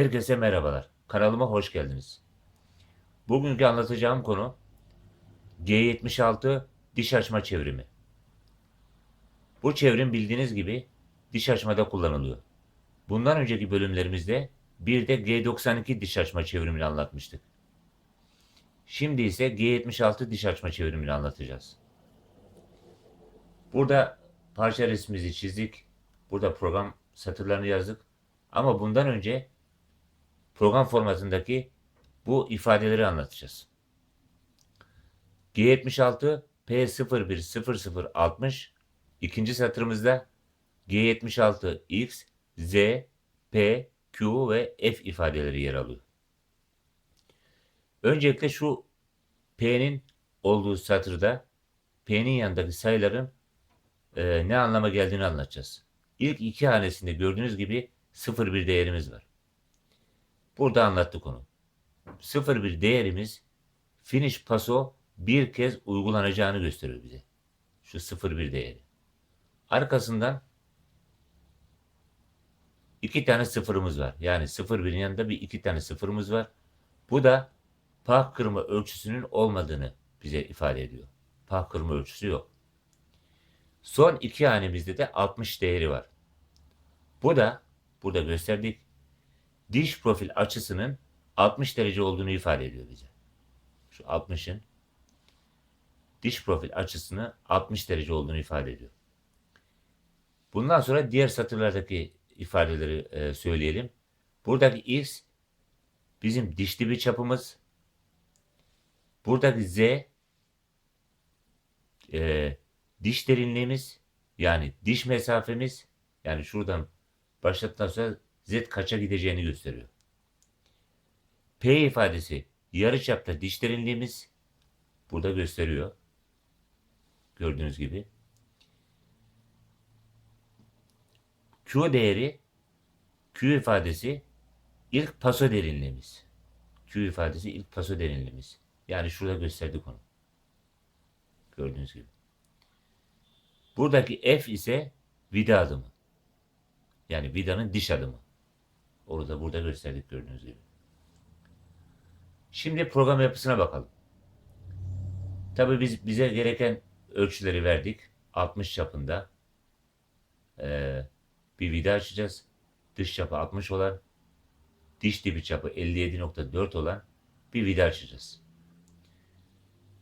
Herkese merhabalar. Kanalıma hoş geldiniz. Bugünkü anlatacağım konu G76 diş açma çevrimi. Bu çevrim bildiğiniz gibi diş açmada kullanılıyor. Bundan önceki bölümlerimizde bir de G92 diş açma çevrimini anlatmıştık. Şimdi ise G76 diş açma çevrimini anlatacağız. Burada parça resmimizi çizdik. Burada program satırlarını yazdık. Ama bundan önce program formatındaki bu ifadeleri anlatacağız. G76 P010060 ikinci satırımızda G76 X, Z, P, Q ve F ifadeleri yer alıyor. Öncelikle şu P'nin olduğu satırda P'nin yanındaki sayıların e, ne anlama geldiğini anlatacağız. İlk iki hanesinde gördüğünüz gibi 0,1 değerimiz var. Burada anlattık onu. 0,1 değerimiz finish paso bir kez uygulanacağını gösteriyor bize. Şu 0,1 değeri. Arkasından iki tane sıfırımız var. Yani 0,1'in yanında bir iki tane sıfırımız var. Bu da pah kırma ölçüsünün olmadığını bize ifade ediyor. Pah kırma ölçüsü yok. Son iki hanemizde de 60 değeri var. Bu da burada gösterdik diş profil açısının 60 derece olduğunu ifade ediyor bize. Şu 60'ın diş profil açısını 60 derece olduğunu ifade ediyor. Bundan sonra diğer satırlardaki ifadeleri e, söyleyelim. Buradaki x bizim diş dibi çapımız. Buradaki z e, diş derinliğimiz yani diş mesafemiz yani şuradan başladıktan sonra z kaça gideceğini gösteriyor. P ifadesi yarıçapta diş derinliğimiz burada gösteriyor. Gördüğünüz gibi. Q değeri Q ifadesi ilk paso derinliğimiz. Q ifadesi ilk paso derinliğimiz. Yani şurada gösterdik onu. Gördüğünüz gibi. Buradaki F ise vida adımı. Yani vidanın diş adımı. Orada burada gösterdik gördüğünüz gibi. Şimdi program yapısına bakalım. Tabii biz bize gereken ölçüleri verdik. 60 çapında ee, bir vida açacağız. Dış çapı 60 olan, diş dibi çapı 57.4 olan bir vida açacağız.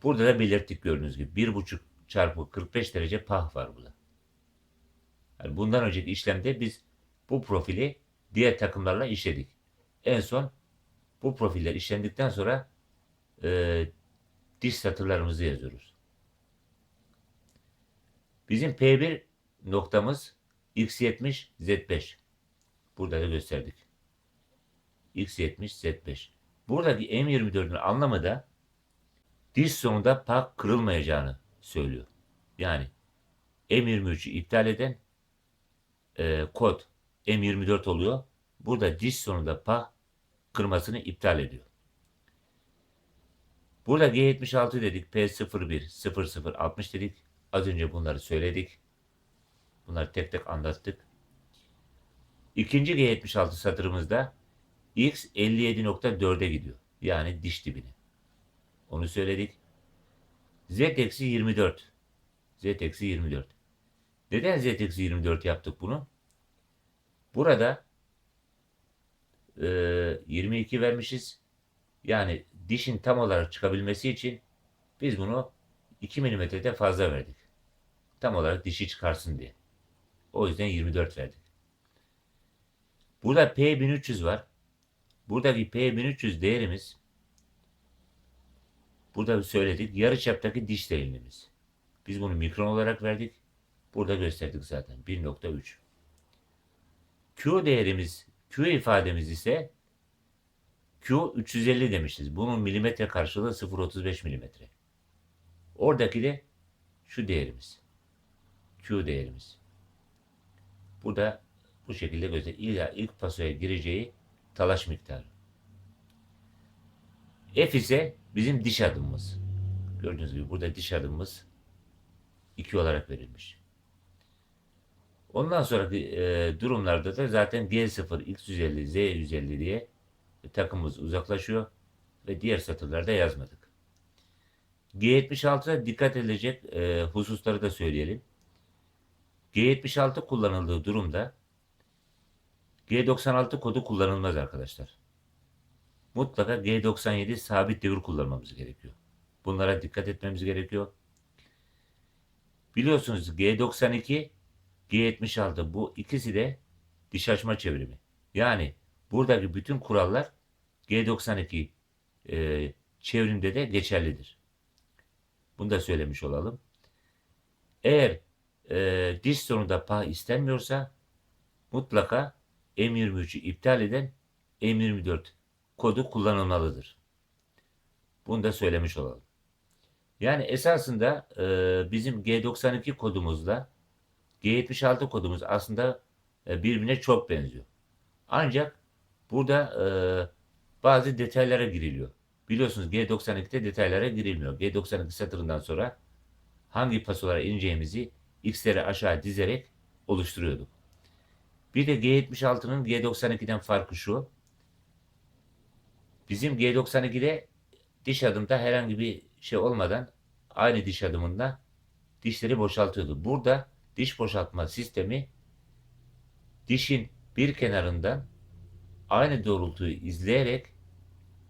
Burada da belirttik gördüğünüz gibi 1.5 çarpı 45 derece pah var burada. Yani bundan önceki işlemde biz bu profili diğer takımlarla işledik. En son bu profiller işlendikten sonra e, diş satırlarımızı yazıyoruz. Bizim P1 noktamız X70 Z5. Burada da gösterdik. X70 Z5. Buradaki M24'ün anlamı da diş sonunda pak kırılmayacağını söylüyor. Yani M23'ü iptal eden e, kod M24 oluyor. Burada diş sonunda pa kırmasını iptal ediyor. Burada G76 dedik, P01, 0060 dedik. Az önce bunları söyledik. Bunları tek tek anlattık. İkinci G76 satırımızda X 57.4'e gidiyor. Yani diş dibine. Onu söyledik. Z eksi 24. Z eksi 24. Neden Z eksi 24 yaptık bunu? Burada e, 22 vermişiz. Yani dişin tam olarak çıkabilmesi için biz bunu 2 milimetrede fazla verdik. Tam olarak dişi çıkarsın diye. O yüzden 24 verdik. Burada P1300 var. Buradaki P1300 değerimiz burada söyledik. Yarı çaptaki diş derinliğimiz. Biz bunu mikron olarak verdik. Burada gösterdik zaten. 1.3. Q değerimiz, Q ifademiz ise Q 350 demişiz. Bunun milimetre karşılığı 0.35 milimetre. Oradaki de şu değerimiz. Q değerimiz. Burada bu şekilde göster. İlla ilk pasoya gireceği talaş miktarı. F ise bizim diş adımımız. Gördüğünüz gibi burada diş adımımız 2 olarak verilmiş. Ondan sonraki e, durumlarda da zaten G0, X150, Z150 diye takımımız uzaklaşıyor ve diğer satırlarda yazmadık. G76'da dikkat edilecek e, hususları da söyleyelim. G76 kullanıldığı durumda G96 kodu kullanılmaz arkadaşlar. Mutlaka G97 sabit devir kullanmamız gerekiyor. Bunlara dikkat etmemiz gerekiyor. Biliyorsunuz G92, G76 bu ikisi de diş açma çevrimi. Yani buradaki bütün kurallar G92 e, çevrimde de geçerlidir. Bunu da söylemiş olalım. Eğer e, diş sonunda pah istenmiyorsa mutlaka M23'ü iptal eden M24 kodu kullanılmalıdır. Bunu da söylemiş olalım. Yani esasında e, bizim G92 kodumuzla G76 kodumuz aslında e, birbirine çok benziyor. Ancak burada e, bazı detaylara giriliyor. Biliyorsunuz G92'de detaylara girilmiyor. G92 satırından sonra hangi pasolara ineceğimizi x'leri aşağı dizerek oluşturuyorduk. Bir de G76'nın G92'den farkı şu. Bizim G92'de diş adımda herhangi bir şey olmadan aynı diş adımında dişleri boşaltıyordu. Burada diş boşaltma sistemi dişin bir kenarından aynı doğrultuyu izleyerek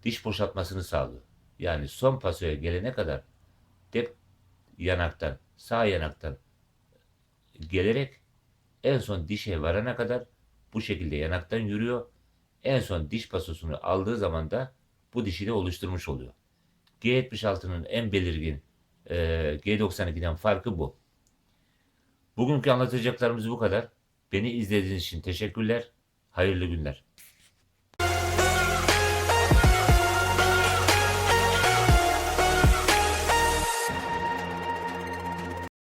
diş boşaltmasını sağlıyor. Yani son pasoya gelene kadar tek yanaktan, sağ yanaktan gelerek en son dişe varana kadar bu şekilde yanaktan yürüyor. En son diş pasosunu aldığı zaman da bu dişi de oluşturmuş oluyor. G76'nın en belirgin e, G92'den farkı bu. Bugünkü anlatacaklarımız bu kadar. Beni izlediğiniz için teşekkürler. Hayırlı günler.